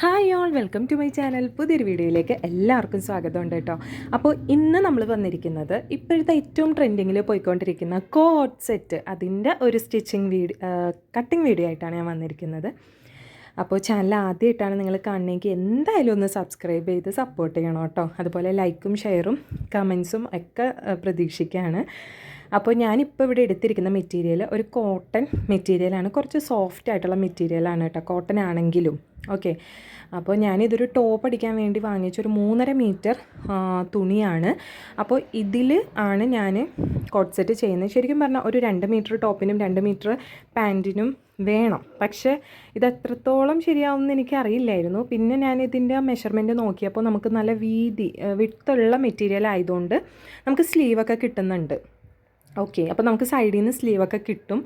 Hi all welcome to my channel പുതിയൊരു വീഡിയോയിലേക്ക് എല്ലാവർക്കും സ്വാഗതമുണ്ട് കേട്ടോ. അപ്പോൾ ഇന്ന് നമ്മൾ വന്നിരിക്കുന്നത് ഇപ്പോഴത്തെ ഏറ്റവും ട്രെൻഡിങ്ങിൽ പോയിക്കൊണ്ടിരിക്കുന്ന കോട്ട് സെറ്റ് അതിന്റെ ഒരു സ്റ്റിച്ചിങ് വീഡിയോ കട്ടിങ് വീഡിയോ ആയിട്ടാണ് ഞാൻ വന്നിരിക്കുന്നത്. അപ്പോൾ ചാനൽ ആദ്യമായിട്ടാണ് നിങ്ങൾ കാണണമെങ്കിൽ എന്തായാലും ഒന്ന് സബ്സ്ക്രൈബ് ചെയ്ത് സപ്പോർട്ട് ചെയ്യണം കേട്ടോ. അതുപോലെ ലൈക്കും ഷെയറും കമൻസും ഒക്കെ പ്രതീക്ഷിക്കുകയാണ്. അപ്പോൾ ഞാനിപ്പോൾ ഇവിടെ എടുത്തിരിക്കുന്ന മെറ്റീരിയൽ ഒരു കോട്ടൺ മെറ്റീരിയലാണ് കുറച്ച് സോഫ്റ്റ് ആയിട്ടുള്ള മെറ്റീരിയലാണ് കേട്ടോ. കോട്ടൺ ആണെങ്കിലും. ഓക്കെ അപ്പോൾ ഞാനിതൊരു ടോപ്പ് അടിക്കാൻ വേണ്ടി വാങ്ങിച്ചൊരു മൂന്നര മീറ്റർ തുണിയാണ്. അപ്പോൾ ഇതിൽ ആണ് ഞാൻ കോട്ട് സെറ്റ് ചെയ്യുന്നത്. ശരിക്കും പറഞ്ഞാൽ ഒരു രണ്ട് മീറ്റർ ടോപ്പിനും രണ്ട് മീറ്റർ പാന്റിനും വേണം. പക്ഷേ ഇത് എത്രത്തോളം ശരിയാവുമെന്ന് എനിക്കറിയില്ലായിരുന്നു. പിന്നെ ഞാൻ ഇതിന്റെ മെഷർമെന്റ് നോക്കിയപ്പോൾ നമുക്ക് നല്ല വീതി വിട്ടുള്ള മെറ്റീരിയൽ ആയതുകൊണ്ട് നമുക്ക് സ്ലീവൊക്കെ കിട്ടുന്നുണ്ട്. ഓക്കെ അപ്പോൾ നമുക്ക് സൈഡിൽ നിന്ന് സ്ലീവൊക്കെ കിട്ടും.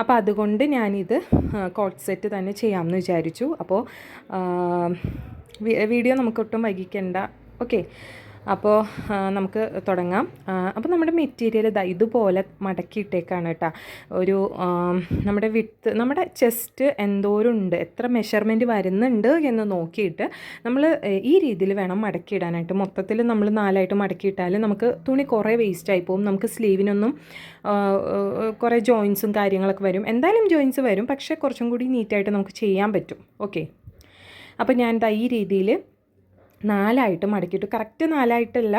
അപ്പോൾ അതുകൊണ്ട് ഞാനിത് കോട്ട് സെറ്റ് തന്നെ ചെയ്യാമെന്ന് വിചാരിച്ചു. അപ്പോൾ വീഡിയോ നമുക്കൊട്ടും വൈകിക്കേണ്ട. ഓക്കെ അപ്പോൾ നമുക്ക് തുടങ്ങാം. അപ്പോൾ നമ്മുടെ മെറ്റീരിയൽ ഇതാ ഇതുപോലെ മടക്കിയിട്ടേക്കാണ് കേട്ടോ. ഒരു നമ്മുടെ വിത്ത് നമ്മുടെ ചെസ്റ്റ് എന്തോരുണ്ട് എത്ര മെഷർമെന്റ് വരുന്നുണ്ട് എന്ന് നോക്കിയിട്ട് നമ്മൾ ഈ രീതിയിൽ വേണം മടക്കിയിടാനായിട്ട്. മൊത്തത്തിൽ നമ്മൾ നാലായിട്ട് മടക്കിയിട്ടാൽ നമുക്ക് തുണി കുറേ വേസ്റ്റായി പോകും. നമുക്ക് സ്ലീവിനൊന്നും കുറേ ജോയിൻസും കാര്യങ്ങളൊക്കെ വരും. എന്തായാലും ജോയിൻസ് വരും പക്ഷേ കുറച്ചും കൂടി നീറ്റായിട്ട് നമുക്ക് ചെയ്യാൻ പറ്റും. ഓക്കെ അപ്പോൾ ഞാൻ ഈ രീതിയിൽ നാലായിട്ട് മടക്കിയിട്ട്. കറക്റ്റ് നാലായിട്ടല്ല.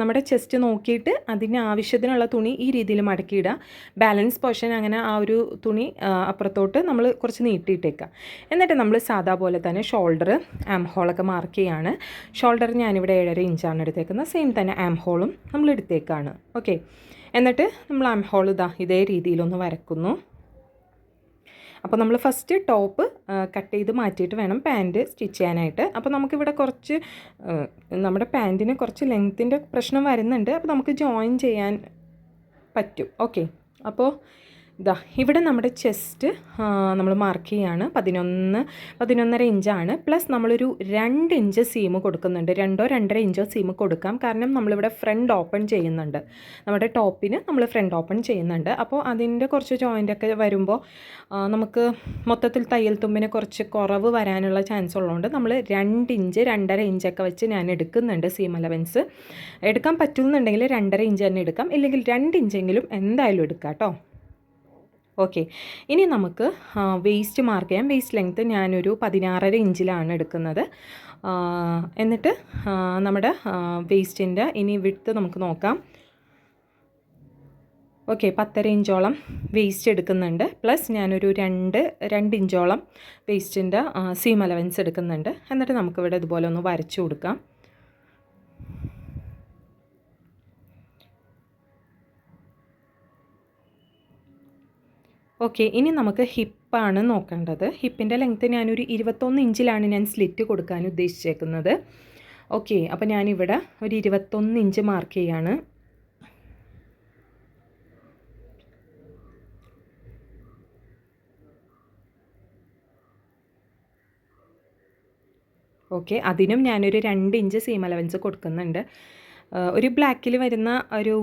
നമ്മുടെ ചെസ്റ്റ് നോക്കിയിട്ട് അതിന് ആവശ്യത്തിനുള്ള തുണി ഈ രീതിയിൽ മടക്കിയിടുക. ബാലൻസ് പോർഷൻ അങ്ങനെ ആ ഒരു തുണി അപ്പുറത്തോട്ട് നമ്മൾ കുറച്ച് നീട്ടിയിട്ടേക്കുക എന്നിട്ട് നമ്മൾ സാധാ പോലെ തന്നെ ഷോൾഡർ ആം ഹോളൊക്കെ മാർക്ക് ചെയ്യാണ്. ഷോൾഡർ ഞാനിവിടെ ഏഴര ഇഞ്ചാണ് എടുത്തേക്കുന്നത്. സെയിം തന്നെ ആം ഹോളും നമ്മൾ എടുത്തേക്കാണ്. ഓക്കെ എന്നിട്ട് നമ്മൾ ആം ഹോൾ ഇതാ ഇതേ രീതിയിലൊന്ന് വരക്കുന്നു. അപ്പോൾ നമ്മൾ ഫസ്റ്റ് ടോപ്പ് കട്ട് ചെയ്ത് മാറ്റിയിട്ട് വേണം പാന്റ് സ്റ്റിച്ച് ചെയ്യാനായിട്ട്. അപ്പോൾ നമുക്കിവിടെ കുറച്ച് നമ്മുടെ പാന്റിന് കുറച്ച് ലെങ്ത്തിന്റെ പ്രശ്നം വരുന്നുണ്ട്. അപ്പോൾ നമുക്ക് ജോയിൻ ചെയ്യാൻ പറ്റും. ഓക്കെ അപ്പോൾ ഇതാ ഇവിടെ നമ്മുടെ ചെസ്റ്റ് നമ്മൾ മാർക്ക് ചെയ്യാണ്. പതിനൊന്ന് പതിനൊന്നര ഇഞ്ചാണ് പ്ലസ് നമ്മളൊരു രണ്ട് ഇഞ്ച് സീം കൊടുക്കുന്നുണ്ട്. രണ്ടോ രണ്ടര ഇഞ്ചോ സീം കൊടുക്കാം. കാരണം നമ്മളിവിടെ ഫ്രണ്ട് ഓപ്പൺ ചെയ്യുന്നുണ്ട്. നമ്മുടെ ടോപ്പിന് നമ്മൾ ഫ്രണ്ട് ഓപ്പൺ ചെയ്യുന്നുണ്ട്. അപ്പോൾ അതിന്റെ കുറച്ച് ജോയിന്റ് ഒക്കെ വരുമ്പോൾ നമുക്ക് മൊത്തത്തിൽ തയ്യൽ തുമ്പിന് കുറച്ച് കുറവ് വരാനുള്ള ചാൻസ് ഉള്ളതുകൊണ്ട് നമ്മൾ രണ്ട് ഇഞ്ച് രണ്ടര ഇഞ്ചൊക്കെ വെച്ച് ഞാൻ എടുക്കുന്നുണ്ട് സീം അലവൻസ് എടുക്കാൻ പറ്റുന്നുണ്ടെങ്കിൽ രണ്ടര ഇഞ്ച് തന്നെ എടുക്കാം. ഇല്ലെങ്കിൽ രണ്ട് ഇഞ്ചെങ്കിലും എന്തായാലും എടുക്കാം കേട്ടോ. ഓക്കെ ഇനി നമുക്ക് വേസ്റ്റ് മാർക്ക് ചെയ്യാം. വേസ്റ്റ് ലെങ്ത്ത് ഞാനൊരു പതിനാറര ഇഞ്ചിലാണ് എടുക്കുന്നത്. എന്നിട്ട് നമ്മുടെ വേസ്റ്റിന്റെ ഇനി വിട്ട് നമുക്ക് നോക്കാം. ഓക്കെ പത്തര ഇഞ്ചോളം വേസ്റ്റ് എടുക്കുന്നുണ്ട്. പ്ലസ് ഞാനൊരു രണ്ട് രണ്ട് ഇഞ്ചോളം വേസ്റ്റിന്റെ സീം അലവൻസ് എടുക്കുന്നുണ്ട്. എന്നിട്ട് നമുക്കിവിടെ ഇതുപോലെ ഒന്ന് വരച്ചു കൊടുക്കാം. ഓക്കെ ഇനി നമുക്ക് ഹിപ്പാണ് നോക്കേണ്ടത്. ഹിപ്പിന്റെ ലെങ്ത്ത് ഞാനൊരു ഇരുപത്തൊന്ന് ഇഞ്ചിലാണ് ഞാൻ സ്ലിറ്റ് കൊടുക്കാൻ ഉദ്ദേശിച്ചേക്കുന്നത്. ഓക്കെ അപ്പോൾ ഞാനിവിടെ ഒരു ഇരുപത്തൊന്ന് ഇഞ്ച് മാർക്ക് ചെയ്യാണ്. ഓക്കെ അതിനും ഞാനൊരു രണ്ട് ഇഞ്ച് സീം അലവൻസ് കൊടുക്കുന്നുണ്ട്. ഒരു ബ്ലാക്കിൽ വരുന്ന ഒരു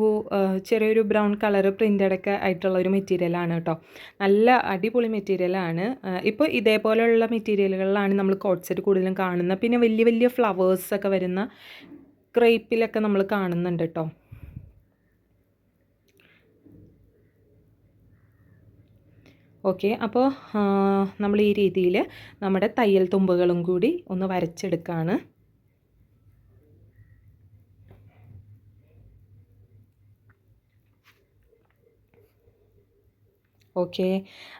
ചെറിയൊരു ബ്രൗൺ കളർ പ്രിന്റഡൊക്കെ ആയിട്ടുള്ള ഒരു മെറ്റീരിയലാണ് കേട്ടോ നല്ല അടിപൊളി മെറ്റീരിയലാണ്. ഇപ്പോൾ ഇതേപോലെയുള്ള മെറ്റീരിയലുകളിലാണ് നമ്മൾ കോട്ട്സെറ്റ് കൂടുതലും കാണുന്നത്. പിന്നെ വലിയ വലിയ ഫ്ലവേഴ്സൊക്കെ വരുന്ന ക്രേപ്പിലൊക്കെ നമ്മൾ കാണുന്നുണ്ട് കേട്ടോ ഓക്കെ അപ്പോൾ നമ്മൾ ഈ രീതിയിൽ നമ്മുടെ തയ്യൽ തുമ്പുകളും കൂടി ഒന്ന് വരച്ചെടുക്കുകയാണ് ഓക്കെ.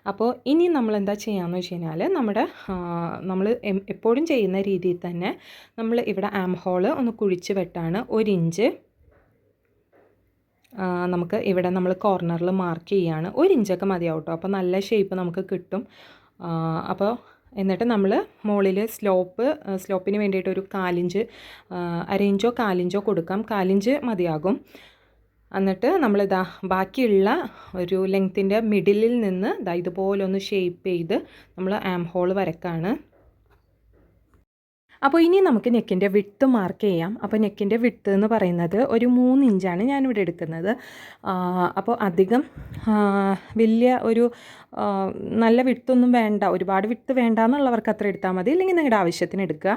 അപ്പോൾ ഇനി നമ്മൾ എന്താ ചെയ്യാമെന്ന് വെച്ച് കഴിഞ്ഞാൽ നമ്മുടെ നമ്മൾ എപ്പോഴും ചെയ്യുന്ന രീതിയിൽ തന്നെ നമ്മൾ ഇവിടെ ആം ഒന്ന് കുഴിച്ച് വെട്ടാണ്. ഒരു ഇഞ്ച് നമുക്ക് ഇവിടെ നമ്മൾ കോർണറിൽ മാർക്ക് ചെയ്യാണ്. ഒരു ഇഞ്ചൊക്കെ മതിയാവും കേട്ടോ അപ്പോൾ നല്ല ഷേപ്പ് നമുക്ക് കിട്ടും. അപ്പോൾ എന്നിട്ട് നമ്മൾ മുകളിൽ സ്ലോപ്പ് സ്ലോപ്പിന് വേണ്ടിയിട്ട് ഒരു കാലിഞ്ച് അരയിഞ്ചോ കാലിഞ്ചോ കൊടുക്കാം. കാലിഞ്ച് മതിയാകും. എന്നിട്ട് നമ്മളിതാ ബാക്കിയുള്ള ഒരു ലെങ്ത്തിന്റെ മിഡിലിൽ നിന്ന് ഇതാ ഇതുപോലെ ഒന്ന് ഷേപ്പ് ചെയ്ത് നമ്മൾ ആം ഹോൾ വരക്കാണ്. അപ്പോൾ ഇനി നമുക്ക് നെക്കിന്റെ വിട്ട് മാർക്ക് ചെയ്യാം. അപ്പോൾ നെക്കിന്റെ വിട്ട് എന്ന് പറയുന്നത് ഒരു മൂന്ന് ഇഞ്ചാണ് ഞാനിവിടെ എടുക്കുന്നത്. അപ്പോൾ അധികം വലിയ ഒരു നല്ല വിട്ടൊന്നും വേണ്ട ഒരുപാട് വിട്ട് വേണ്ട എന്നുള്ളവർക്ക് അത്ര എടുത്താൽ മതി. ഇല്ലെങ്കിൽ നിങ്ങളുടെ ആവശ്യത്തിന് എടുക്കുക.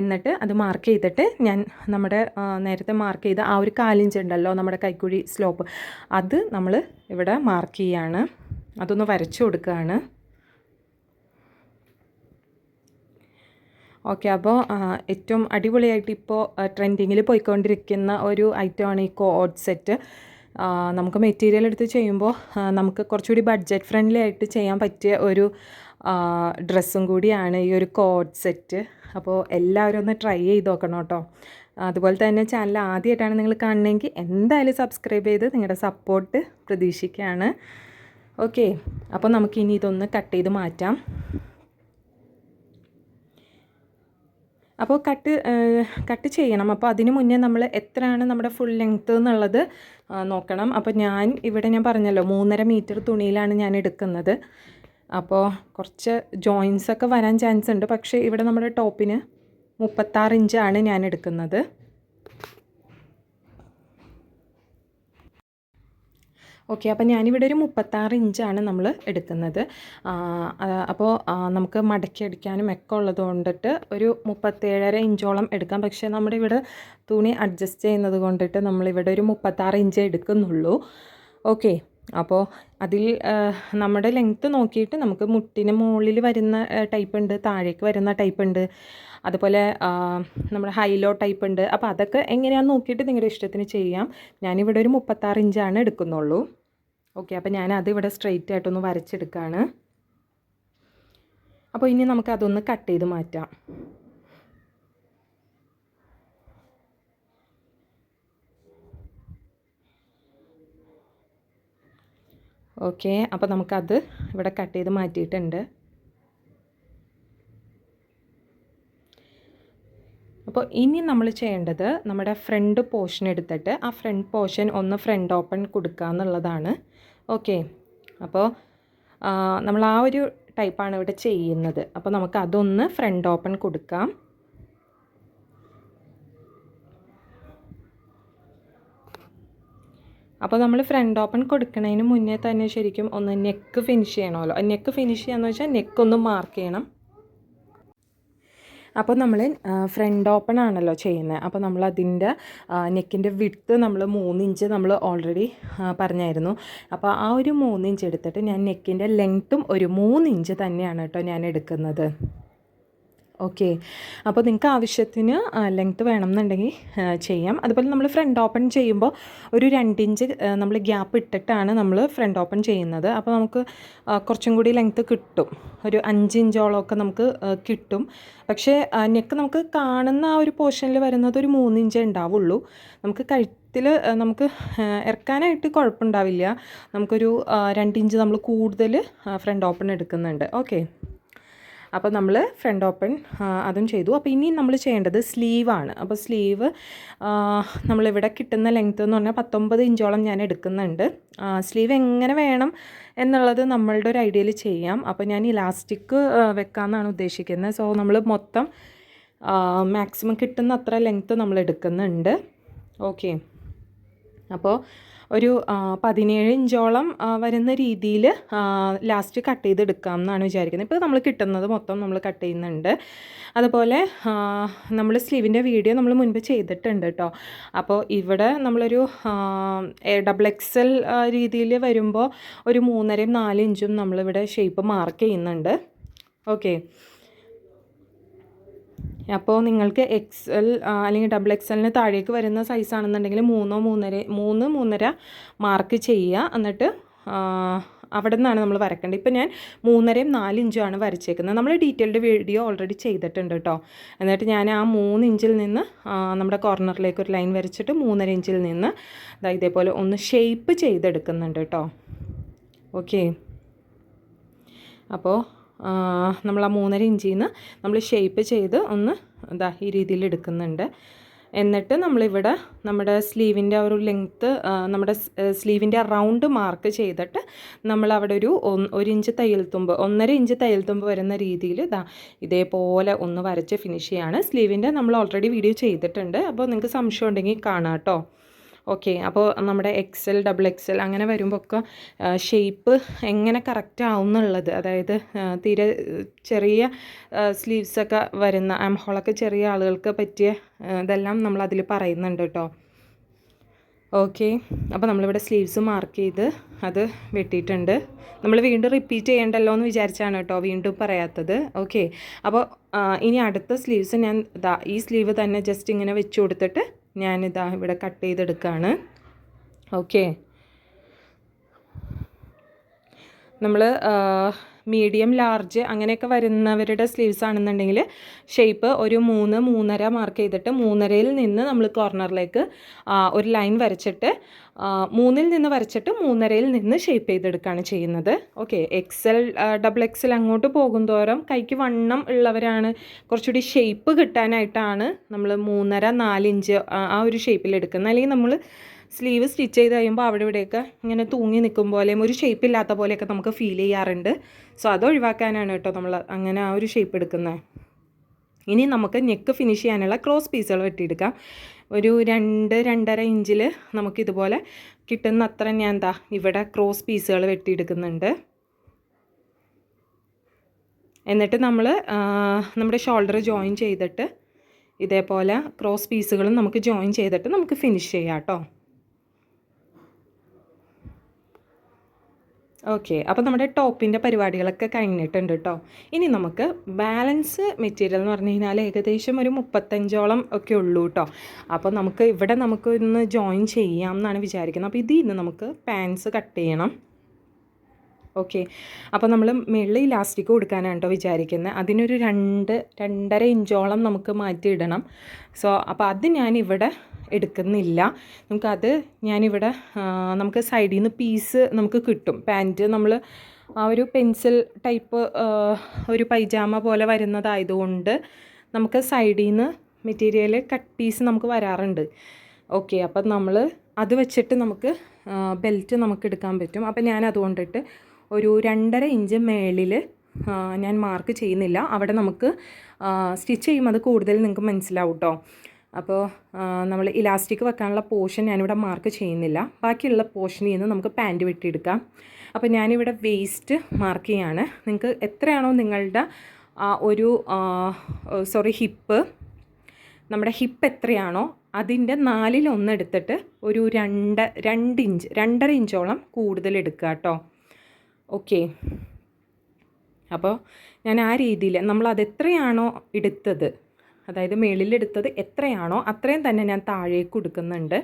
എന്നിട്ട് അത് മാർക്ക് ചെയ്തിട്ട് ഞാൻ നമ്മുടെ നേരത്തെ മാർക്ക് ചെയ്ത ആ ഒരു കാലിഞ്ച് ഉണ്ടല്ലോ നമ്മുടെ കൈക്കുഴി സ്ലോപ്പ് അത് നമ്മൾ ഇവിടെ മാർക്ക് ചെയ്യാണ്. അതൊന്ന് വരച്ചു കൊടുക്കുകയാണ്. ഓക്കെ അപ്പോൾ ഏറ്റവും അടിപൊളിയായിട്ട് ഇപ്പോൾ ട്രെൻഡിങ്ങിൽ പോയിക്കൊണ്ടിരിക്കുന്ന ഒരു ഐറ്റമാണ് ഈ കോഡ് സെറ്റ് നമുക്ക് മെറ്റീരിയൽ എടുത്ത് ചെയ്യുമ്പോൾ നമുക്ക് കുറച്ചുകൂടി ബഡ്ജറ്റ് ഫ്രണ്ട്ലി ആയിട്ട് ചെയ്യാൻ പറ്റിയ ഒരു ഡ്രസ്സും കൂടിയാണ് ഈ ഒരു കോഡ് സെറ്റ് അപ്പോൾ എല്ലാവരും ഒന്ന് ട്രൈ ചെയ്ത് നോക്കണം കേട്ടോ. അതുപോലെ തന്നെ ചാനൽ ആദ്യമായിട്ടാണ് നിങ്ങൾ കാണണമെങ്കിൽ എന്തായാലും സബ്സ്ക്രൈബ് ചെയ്ത് നിങ്ങളുടെ സപ്പോർട്ട് പ്രതീക്ഷിക്കുകയാണ്. ഓക്കെ അപ്പോൾ നമുക്കിനി ഇതൊന്ന് കട്ട് ചെയ്ത് മാറ്റാം. അപ്പോൾ കട്ട് കട്ട് ചെയ്യണം. അപ്പോൾ അതിന് മുന്നേ നമ്മൾ എത്രയാണ് നമ്മുടെ ഫുൾ ലെങ്ത്ത് എന്നുള്ളത് നോക്കണം. അപ്പോൾ ഞാൻ ഇവിടെ ഞാൻ പറഞ്ഞല്ലോ മൂന്നര മീറ്റർ തുണിയിലാണ് ഞാൻ എടുക്കുന്നത്. അപ്പോൾ കുറച്ച് ജോയിൻസ് ഒക്കെ വരാൻ ചാൻസ് ഉണ്ട്. പക്ഷേ ഇവിടെ നമ്മുടെ ടോപ്പിന് മുപ്പത്താറ് ഇഞ്ചാണ് ഞാൻ എടുക്കുന്നത്. ഓക്കെ അപ്പോൾ ഞാനിവിടെ ഒരു മുപ്പത്താറ് ഇഞ്ചാണ് നമ്മൾ എടുക്കുന്നത്. അപ്പോൾ നമുക്ക് മടക്കി അടിക്കാനും ഒക്കെ ഉള്ളത് കൊണ്ടിട്ട് ഒരു മുപ്പത്തേഴര ഇഞ്ചോളം എടുക്കാം. പക്ഷേ നമ്മുടെ ഇവിടെ തുണി അഡ്ജസ്റ്റ് ചെയ്യുന്നത് കൊണ്ടിട്ട് നമ്മളിവിടെ ഒരു മുപ്പത്താറ് ഇഞ്ച് എടുക്കുന്നുള്ളൂ. ഓക്കെ അപ്പോൾ അതിൽ നമ്മുടെ ലെങ്ത്ത് നോക്കിയിട്ട് നമുക്ക് മുട്ടിന് മുകളിൽ വരുന്ന ടൈപ്പ് ഉണ്ട് താഴേക്ക് വരുന്ന ടൈപ്പ് ഉണ്ട്. അതുപോലെ നമ്മുടെ ഹൈലോ ടൈപ്പ് ഉണ്ട്. അപ്പോൾ അതൊക്കെ എങ്ങനെയാണെന്ന് നോക്കിയിട്ട് നിങ്ങളുടെ ഇഷ്ടത്തിന് ചെയ്യാം. ഞാനിവിടെ ഒരു മുപ്പത്താറ് ഇഞ്ചാണ് എടുക്കുന്നുള്ളൂ. ഓക്കെ അപ്പോൾ ഞാൻ അത് ഇവിടെ സ്ട്രെയിറ്റ് ആയിട്ടൊന്ന് വരച്ചെടുക്കുകയാണ് അപ്പോൾ ഇനി നമുക്ക് അതൊന്ന് കട്ട് ചെയ്ത് മാറ്റാം. ഓക്കെ അപ്പോൾ നമുക്കത് ഇവിടെ കട്ട് ചെയ്ത് മാറ്റിയിട്ടുണ്ട്. അപ്പോൾ ഇനി നമ്മൾ ചെയ്യേണ്ടത് നമ്മുടെ ഫ്രണ്ട് പോർഷൻ എടുത്തിട്ട് ആ ഫ്രണ്ട് പോർഷൻ ഒന്ന് ഫ്രണ്ട് ഓപ്പൺ കൊടുക്കുക എന്നുള്ളതാണ്. ഓക്കെ. അപ്പോൾ നമ്മൾ ആ ഒരു ടൈപ്പാണ് ഇവിടെ ചെയ്യുന്നത്. അപ്പോൾ നമുക്ക് അതൊന്ന് ഫ്രണ്ട് ഓപ്പൺ കൊടുക്കാം. അപ്പോൾ നമ്മൾ ഫ്രണ്ട് ഓപ്പൺ കൊടുക്കുന്നതിന് മുന്നേ തന്നെ ശരിക്കും ഒന്ന് നെക്ക് ഫിനിഷ് ചെയ്യണമല്ലോ. നെക്ക് ഫിനിഷ് ചെയ്യാന്ന് വെച്ചാൽ നെക്ക് ഒന്ന് മാർക്ക് ചെയ്യണം. അപ്പോൾ നമ്മൾ ഫ്രണ്ട് ഓപ്പൺ ആണല്ലോ ചെയ്യുന്നത് അപ്പോൾ നമ്മൾ അതിന്റെ നെക്കിന്റെ വിട്ട് നമ്മൾ മൂന്ന് ഇഞ്ച് നമ്മൾ ഓൾറെഡി പറഞ്ഞായിരുന്നു. അപ്പോൾ ആ ഒരു മൂന്ന് ഇഞ്ച് എടുത്തിട്ട് ഞാൻ നെക്കിന്റെ ലെങ്ത്തും ഒരു മൂന്ന് ഇഞ്ച് തന്നെയാണ് കേട്ടോ ഞാൻ എടുക്കുന്നത്. ഓക്കെ. അപ്പോൾ നിങ്ങൾക്ക് ആവശ്യത്തിന് ലെങ്ത്ത് വേണമെന്നുണ്ടെങ്കിൽ എന്നുണ്ടെങ്കിൽ ചെയ്യാം. അതുപോലെ നമ്മൾ ഫ്രണ്ട് ഓപ്പൺ ചെയ്യുമ്പോൾ ഒരു രണ്ടിഞ്ച് നമ്മൾ ഗ്യാപ്പ് ഇട്ടിട്ടാണ് നമ്മൾ ഫ്രണ്ട് ഓപ്പൺ ചെയ്യുന്നത്. അപ്പോൾ നമുക്ക് കുറച്ചും കൂടി ലെങ്ത്ത് കിട്ടും. ഒരു അഞ്ച് ഇഞ്ചോളമൊക്കെ നമുക്ക് കിട്ടും. പക്ഷേ നെക്ക് നമുക്ക് കാണുന്ന ആ ഒരു പോർഷനിൽ വരുന്നത് ഒരു മൂന്നിഞ്ചേ ഉണ്ടാവുള്ളൂ. നമുക്ക് കഴുത്തിൽ നമുക്ക് ഇറക്കാനായിട്ട് കുഴപ്പമുണ്ടാവില്ല. നമുക്കൊരു രണ്ടിഞ്ച് നമ്മൾ കൂടുതൽ ഫ്രണ്ട് ഓപ്പൺ എടുക്കുന്നുണ്ട്. ഓക്കെ. അപ്പോൾ നമ്മൾ ഫ്രണ്ട് ഓപ്പൺ അതും ചെയ്തു. അപ്പോൾ ഇനി നമ്മൾ ചെയ്യേണ്ടത് സ്ലീവാണ് അപ്പോൾ സ്ലീവ് നമ്മളിവിടെ കിട്ടുന്ന ലെങ്ത്ത് എന്ന് പറഞ്ഞാൽ പത്തൊമ്പത് ഇഞ്ചോളം ഞാൻ എടുക്കുന്നുണ്ട്. സ്ലീവ് എങ്ങനെ വേണം എന്നുള്ളത് നമ്മളുടെ ഒരു ഐഡിയയിൽ ചെയ്യാം. അപ്പോൾ ഞാൻ ഇലാസ്റ്റിക് വെക്കാമെന്നാണ് ഉദ്ദേശിക്കുന്നത്. സോ നമ്മൾ മൊത്തം മാക്സിമം കിട്ടുന്ന അത്ര ലെങ്ത്ത് നമ്മൾ എടുക്കുന്നുണ്ട്. ഓക്കെ അപ്പോൾ ഒരു പതിനേഴ് ഇഞ്ചോളം വരുന്ന രീതിയിൽ ലാസ്റ്റ് കട്ട് ചെയ്തെടുക്കാം എന്നാണ് വിചാരിക്കുന്നത്. ഇപ്പോൾ നമ്മൾ കിട്ടുന്നത് മൊത്തം നമ്മൾ കട്ട് ചെയ്യുന്നുണ്ട്. അതുപോലെ നമ്മൾ സ്ലീവിന്റെ വീഡിയോ നമ്മൾ മുൻപ് ചെയ്തിട്ടുണ്ട് കേട്ടോ അപ്പോൾ ഇവിടെ നമ്മളൊരു ഡബിൾ എക്സൽ രീതിയിൽ വരുമ്പോൾ ഒരു മൂന്നരയും നാല് ഇഞ്ചും നമ്മളിവിടെ ഷേപ്പ് മാർക്ക് ചെയ്യുന്നുണ്ട്. ഓക്കെ അപ്പോൾ നിങ്ങൾക്ക് എക്സ് എൽ അല്ലെങ്കിൽ ഡബിൾ എക്സ് എല്ലിന് താഴേക്ക് വരുന്ന സൈസ് ആണെന്നുണ്ടെങ്കിൽ മൂന്നോ മൂന്നര മൂന്ന് മൂന്നര മാർക്ക് ചെയ്യുക. എന്നിട്ട് അവിടെ നിന്നാണ് നമ്മൾ വരക്കേണ്ടത് ഇപ്പം ഞാൻ മൂന്നരയും നാല് ഇഞ്ചുമാണ് വരച്ചേക്കുന്നത്. നമ്മൾ ഡീറ്റെയിൽഡ് വീഡിയോ ഓൾറെഡി ചെയ്തിട്ടുണ്ട് കേട്ടോ. എന്നിട്ട് ഞാൻ ആ മൂന്ന് ഇഞ്ചിൽ നിന്ന് നമ്മുടെ കോർണറിലേക്ക് ഒരു ലൈൻ വരച്ചിട്ട് മൂന്നര ഇഞ്ചിൽ നിന്ന് ഇതേപോലെ ഒന്ന് ഷേപ്പ് ചെയ്തെടുക്കുന്നുണ്ട് കേട്ടോ. ഓക്കെ അപ്പോൾ നമ്മൾ ആ മൂന്നര ഇഞ്ചിൽ നിന്ന് നമ്മൾ ഷേപ്പ് ചെയ്ത് ഒന്ന് എന്താ ഈ രീതിയിൽ എടുക്കുന്നുണ്ട്. എന്നിട്ട് നമ്മളിവിടെ നമ്മുടെ സ്ലീവിന്റെ ഒരു ലെങ്ത്ത് നമ്മുടെ സ്ലീവിന്റെ റൗണ്ട് മാർക്ക് ചെയ്തിട്ട് നമ്മൾ അവിടെ ഒരു ഒരു ഇഞ്ച് തയ്യൽ തുമ്പ് ഒന്നര ഇഞ്ച് തയ്യൽ തുമ്പ് വരുന്ന രീതിയിൽ ഇതാ ഇതേപോലെ ഒന്ന് വരച്ച് ഫിനിഷ് ചെയ്യാണ്. സ്ലീവിന്റെ നമ്മൾ ഓൾറെഡി വീഡിയോ ചെയ്തിട്ടുണ്ട്. അപ്പോൾ നിങ്ങൾക്ക് സംശയം ഉണ്ടെങ്കിൽ കാണാം കേട്ടോ ഓക്കെ അപ്പോൾ നമ്മുടെ എക്സൽ ഡബിൾ എക്സൽ അങ്ങനെ വരുമ്പോൾ ഒക്കെ ഷേപ്പ് എങ്ങനെ കറക്റ്റ് ആവുന്നുള്ളത്? അതായത് തീരെ ചെറിയ സ്ലീവ്സൊക്കെ വരുന്ന ആംഹോളൊക്കെ ചെറിയ ആളുകൾക്ക് പറ്റിയ ഇതെല്ലാം നമ്മൾ അതിൽ പറയുന്നുണ്ട് കേട്ടോ ഓക്കെ അപ്പോൾ നമ്മളിവിടെ സ്ലീവ്സ് മാർക്ക് ചെയ്ത് അത് വെട്ടിയിട്ടുണ്ട്. നമ്മൾ വീണ്ടും റിപ്പീറ്റ് ചെയ്യണ്ടല്ലോ എന്ന് വിചാരിച്ചാണ് കേട്ടോ വീണ്ടും പറയാത്തത്. ഓക്കെ അപ്പോൾ ഇനി അടുത്ത സ്ലീവ്സ് ഞാൻ ഈ സ്ലീവ് തന്നെ ജസ്റ്റ് ഇങ്ങനെ വെച്ച് കൊടുത്തിട്ട് ഞാനിതാ ഇവിടെ കട്ട് ചെയ്തെടുക്കുകയാണ് ഓക്കെ നമ്മൾ മീഡിയം ലാർജ് അങ്ങനെയൊക്കെ വരുന്നവരുടെ സ്ലീവ്സ് ആണെന്നുണ്ടെങ്കിൽ ഷേപ്പ് ഒരു മൂന്ന് മൂന്നര മാർക്ക് ചെയ്തിട്ട് മൂന്നരയിൽ നിന്ന് നമ്മൾ കോർണറിലേക്ക് ഒരു ലൈൻ വരച്ചിട്ട് മൂന്നിൽ നിന്ന് വരച്ചിട്ട് മൂന്നരയിൽ നിന്ന് ഷേപ്പ് ചെയ്തെടുക്കുകയാണ് ചെയ്യുന്നത്. ഓക്കെ എക്സൽ ഡബിൾ എക്സൽ അങ്ങോട്ട് പോകും തോറും കൈക്ക് വണ്ണം ഉള്ളവരാണ്. കുറച്ചുകൂടി ഷേപ്പ് കിട്ടാനായിട്ടാണ് നമ്മൾ മൂന്നര നാലിഞ്ച് ആ ഒരു ഷേപ്പിൽ എടുക്കുന്നത്. അല്ലെങ്കിൽ നമ്മൾ സ്ലീവ് സ്റ്റിച്ച് ചെയ്ത് കഴിയുമ്പോൾ അവിടെ ഇവിടെയൊക്കെ ഇങ്ങനെ തൂങ്ങി നിൽക്കും പോലെയും ഒരു ഷേപ്പ് ഇല്ലാത്ത പോലെയൊക്കെ നമുക്ക് ഫീൽ ചെയ്യാറുണ്ട്. സോ അത് ഒഴിവാക്കാനാണ് കേട്ടോ നമ്മൾ അങ്ങനെ ആ ഒരു ഷേപ്പ് എടുക്കുന്നത് ഇനി നമുക്ക് നെക്ക് ഫിനിഷ് ചെയ്യാനുള്ള ക്രോസ് പീസുകൾ വെട്ടിയെടുക്കാം. ഒരു രണ്ട് രണ്ടര ഇഞ്ചിൽ നമുക്കിതുപോലെ കിട്ടുന്ന അത്ര ഞാൻ എന്താ ഇവിടെ ക്രോസ് പീസുകൾ വെട്ടിയെടുക്കുന്നുണ്ട്. എന്നിട്ട് നമ്മൾ നമ്മുടെ ഷോൾഡർ ജോയിൻ ചെയ്തിട്ട് ഇതേപോലെ ക്രോസ് പീസുകളും നമുക്ക് ജോയിൻ ചെയ്തിട്ട് നമുക്ക് ഫിനിഷ് ചെയ്യാം കേട്ടോ. ഓക്കെ അപ്പോൾ നമ്മുടെ ടോപ്പിന്റെ പരിപാടികളൊക്കെ കഴിഞ്ഞിട്ടുണ്ട് കേട്ടോ ഇനി നമുക്ക് ബാലൻസ് മെറ്റീരിയൽ എന്ന് പറഞ്ഞു കഴിഞ്ഞാൽ ഏകദേശം ഒരു മുപ്പത്തഞ്ചോളം ഒക്കെ ഉള്ളൂ കേട്ടോ അപ്പോൾ നമുക്ക് ഇവിടെ നമുക്ക് ഇന്ന് ജോയിൻ ചെയ്യാം എന്നാണ് വിചാരിക്കുന്നത്. അപ്പോൾ ഇതിൽ നിന്ന് നമുക്ക് പാൻസ് കട്ട് ചെയ്യണം. ഓക്കെ അപ്പോൾ നമ്മൾ മുകളിൽ ഇലാസ്റ്റിക് കൊടുക്കാനാണ് കേട്ടോ വിചാരിക്കുന്നത് അതിനൊരു രണ്ട് രണ്ടര ഇഞ്ചോളം നമുക്ക് മാറ്റിയിടണം സോ അപ്പോൾ അത് ഞാനിവിടെ എടുക്കുന്നില്ല. നമുക്കത് ഞാനിവിടെ നമുക്ക് സൈഡിൽ നിന്ന് പീസ് നമുക്ക് കിട്ടും. പാന്റ് നമ്മൾ ആ ഒരു പെൻസിൽ ടൈപ്പ് ഒരു പൈജാമ പോലെ വരുന്നതായതുകൊണ്ട് നമുക്ക് സൈഡിൽ നിന്ന് മെറ്റീരിയൽ കട്ട് പീസ് നമുക്ക് വരാറുണ്ട്. ഓക്കെ അപ്പം നമ്മൾ അത് വെച്ചിട്ട് നമുക്ക് ബെൽറ്റ് നമുക്ക് എടുക്കാൻ പറ്റും. അപ്പം ഞാൻ അതുകൊണ്ടിട്ട് ഒരു രണ്ടര ഇഞ്ച് മേളിൽ ഞാൻ മാർക്ക് ചെയ്യുന്നില്ല. അവിടെ നമുക്ക് സ്റ്റിച്ച് ചെയ്യുമ്പോൾ അത് കൂടുതൽ നിങ്ങൾക്ക് മനസ്സിലാവും കേട്ടോ അപ്പോൾ നമ്മൾ ഇലാസ്റ്റിക് വെക്കാനുള്ള പോർഷൻ ഞാനിവിടെ മാർക്ക് ചെയ്യുന്നില്ല. ബാക്കിയുള്ള പോർഷനിൽ നിന്ന് നമുക്ക് പാന്റ് വെട്ടിയെടുക്കാം. അപ്പോൾ ഞാനിവിടെ വേസ്റ്റ് മാർക്ക് ചെയ്യാണ്. നിങ്ങൾക്ക് എത്രയാണോ നിങ്ങളുടെ ഒരു സോറി ഹിപ്പ് നമ്മുടെ ഹിപ്പ് എത്രയാണോ അതിന്റെ നാലിലൊന്നെടുത്തിട്ട് ഒരു രണ്ട് രണ്ട് ഇഞ്ച് രണ്ടര ഇഞ്ചോളം കൂടുതൽ എടുക്കുക കേട്ടോ ഓക്കെ. അപ്പോൾ ഞാൻ ആ രീതിയിൽ നമ്മൾ അത് എത്രയാണോ എടുത്തത് അതായത് മേളിലെടുത്തത് എത്രയാണോ അത്രയും തന്നെ ഞാൻ താഴേക്ക് കൊടുക്കുന്നുണ്ട്.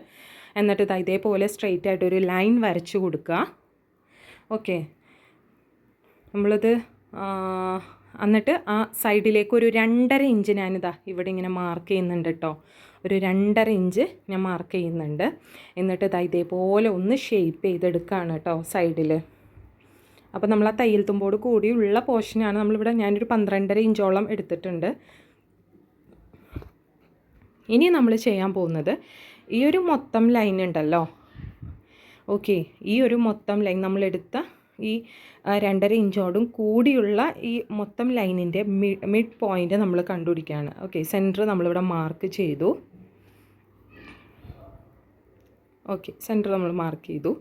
എന്നിട്ട് ഇതാ ഇതേപോലെ സ്ട്രെയിറ്റ് ആയിട്ട് ഒരു ലൈൻ വരച്ച് കൊടുക്കുക. ഓക്കെ. നമ്മളിത് എന്നിട്ട് ആ സൈഡിലേക്ക് ഒരു രണ്ടര ഇഞ്ച് ഞാനിതാ ഇവിടെ ഇങ്ങനെ മാർക്ക് ചെയ്യുന്നുണ്ട് കേട്ടോ ഒരു രണ്ടര ഇഞ്ച് ഞാൻ മാർക്ക് ചെയ്യുന്നുണ്ട്. എന്നിട്ട് ഇതാ ഇതേപോലെ ഒന്ന് ഷേപ്പ് ചെയ്തെടുക്കുകയാണ് കേട്ടോ സൈഡിൽ അപ്പോൾ നമ്മൾ ആ തയ്യൽ തുമ്പോട് കൂടിയുള്ള പോർഷനാണ് നമ്മളിവിടെ ഞാനൊരു പന്ത്രണ്ടര ഇഞ്ചോളം എടുത്തിട്ടുണ്ട്. ഇനി നമ്മൾ ചെയ്യാൻ പോകുന്നത് ഈ ഒരു മൊത്തം ലൈൻ ഉണ്ടല്ലോ. ഓക്കെ ഈ ഒരു മൊത്തം ലൈൻ നമ്മളെടുത്ത ഈ രണ്ടര ഇഞ്ചോടും കൂടിയുള്ള ഈ മൊത്തം ലൈനിന്റെ മിഡ് പോയിന്റ് നമ്മൾ കണ്ടുപിടിക്കുകയാണ്. ഓക്കെ സെന്റർ നമ്മളിവിടെ മാർക്ക് ചെയ്തു. ഓക്കെ സെന്റർ നമ്മൾ മാർക്ക് ചെയ്തു.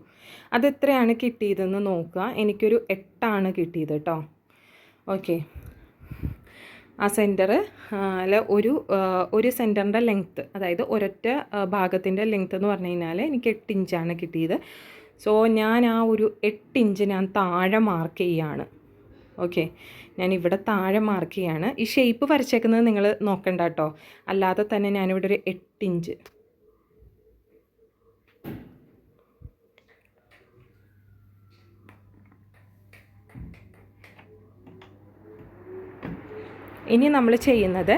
അതെത്രയാണ് കിട്ടിയതെന്ന് നോക്കുക. എനിക്കൊരു എട്ടാണ് കിട്ടിയത് കേട്ടോ. ഓക്കെ. ആ സെന്റർ അല്ല ഒരു ഒരു സെന്ററിന്റെ ലെങ്ത്ത് അതായത് ഒരൊറ്റ ഭാഗത്തിന്റെ ലെങ്ത്ത് എന്ന് പറഞ്ഞു കഴിഞ്ഞാൽ എനിക്ക് എട്ട് ഇഞ്ചാണ് കിട്ടിയത്. സോ ഞാൻ ആ ഒരു എട്ട് ഇഞ്ച് ഞാൻ താഴെ മാർക്ക് ചെയ്യാണ്. ഓക്കെ. ഞാൻ ഇവിടെ താഴെ മാർക്ക് ചെയ്യാണ്. ഈ ഷേപ്പ് വരച്ചേക്കുന്നത് നിങ്ങൾ നോക്കണ്ട കേട്ടോ. അല്ലാതെ തന്നെ ഞാനിവിടെ ഒരു എട്ട് ഇഞ്ച് ഇനി നമ്മൾ ചെയ്യുന്നത്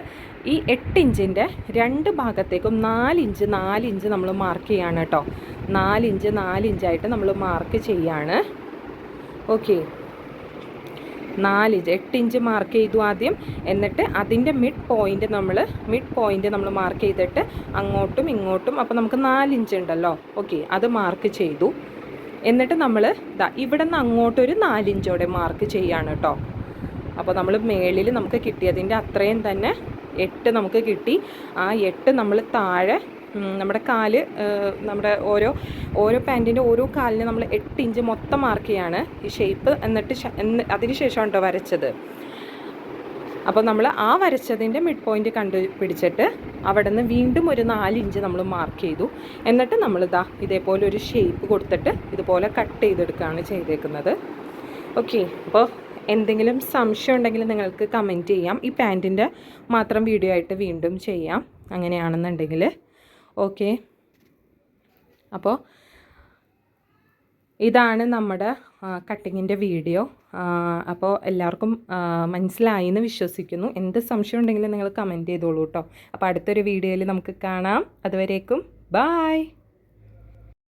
ഈ എട്ട് ഇഞ്ചിന്റെ രണ്ട് ഭാഗത്തേക്കും നാലിഞ്ച് നാലിഞ്ച് നമ്മൾ മാർക്ക് ചെയ്യാണ് കേട്ടോ. നാലിഞ്ച് നാലിഞ്ചായിട്ട് നമ്മൾ മാർക്ക് ചെയ്യാണ്. ഓക്കെ നാലിഞ്ച് എട്ട് ഇഞ്ച് മാർക്ക് ചെയ്തു ആദ്യം. എന്നിട്ട് അതിന്റെ മിഡ് പോയിന്റ് നമ്മൾ മിഡ് പോയിന്റ് നമ്മൾ മാർക്ക് ചെയ്തിട്ട് അങ്ങോട്ടും ഇങ്ങോട്ടും അപ്പോൾ നമുക്ക് നാലിഞ്ച് ഉണ്ടല്ലോ. ഓക്കെ അത് മാർക്ക് ചെയ്തു. എന്നിട്ട് നമ്മൾ ഇതാ ഇവിടെ നിന്ന് അങ്ങോട്ടൊരു നാലിഞ്ചോടെ മാർക്ക് ചെയ്യാണ് കേട്ടോ അപ്പോൾ നമ്മൾ മേളിൽ നമുക്ക് കിട്ടിയതിന്റെ അത്രയും തന്നെ എട്ട് നമുക്ക് കിട്ടി. ആ എട്ട് നമ്മൾ താഴെ നമ്മുടെ കാൽ നമ്മുടെ ഓരോ ഓരോ പാന്റിന്റെ ഓരോ കാലിന് നമ്മൾ എട്ട് ഇഞ്ച് മൊത്തം മാർക്ക് ചെയ്യാണ്. ഈ ഷേപ്പ് എന്നിട്ട് അതിന് ശേഷമാണ് കേട്ടോ വരച്ചത്. അപ്പോൾ നമ്മൾ ആ വരച്ചതിന്റെ മിഡ് പോയിന്റ് കണ്ടുപിടിച്ചിട്ട് അവിടെ നിന്ന് വീണ്ടും ഒരു നാല് ഇഞ്ച് നമ്മൾ മാർക്ക് ചെയ്തു. എന്നിട്ട് നമ്മൾ ഇതാ ഇതേപോലെ ഒരു ഷേപ്പ് കൊടുത്തിട്ട് ഇതുപോലെ കട്ട് ചെയ്തെടുക്കുകയാണ് ചെയ്തേക്കുന്നത്. ഓക്കെ അപ്പോൾ എന്തെങ്കിലും സംശയം ഉണ്ടെങ്കിൽ നിങ്ങൾക്ക് കമന്റ് ചെയ്യാം. ഈ പാന്റിന്റെ മാത്രം വീഡിയോ ആയിട്ട് വീണ്ടും ചെയ്യാം. അങ്ങനെയാണെന്നുണ്ടെങ്കിൽ. ഓക്കെ അപ്പോൾ ഇതാണ് നമ്മുടെ കട്ടിങ്ങിന്റെ വീഡിയോ അപ്പോൾ എല്ലാവർക്കും മനസ്സിലായി എന്ന് വിശ്വസിക്കുന്നു. എന്ത് സംശയം ഉണ്ടെങ്കിലും നിങ്ങൾ കമന്റ് ചെയ്തോളൂ കേട്ടോ അപ്പോൾ അടുത്തൊരു വീഡിയോയിൽ നമുക്ക് കാണാം. അതുവരേക്കും ബായ്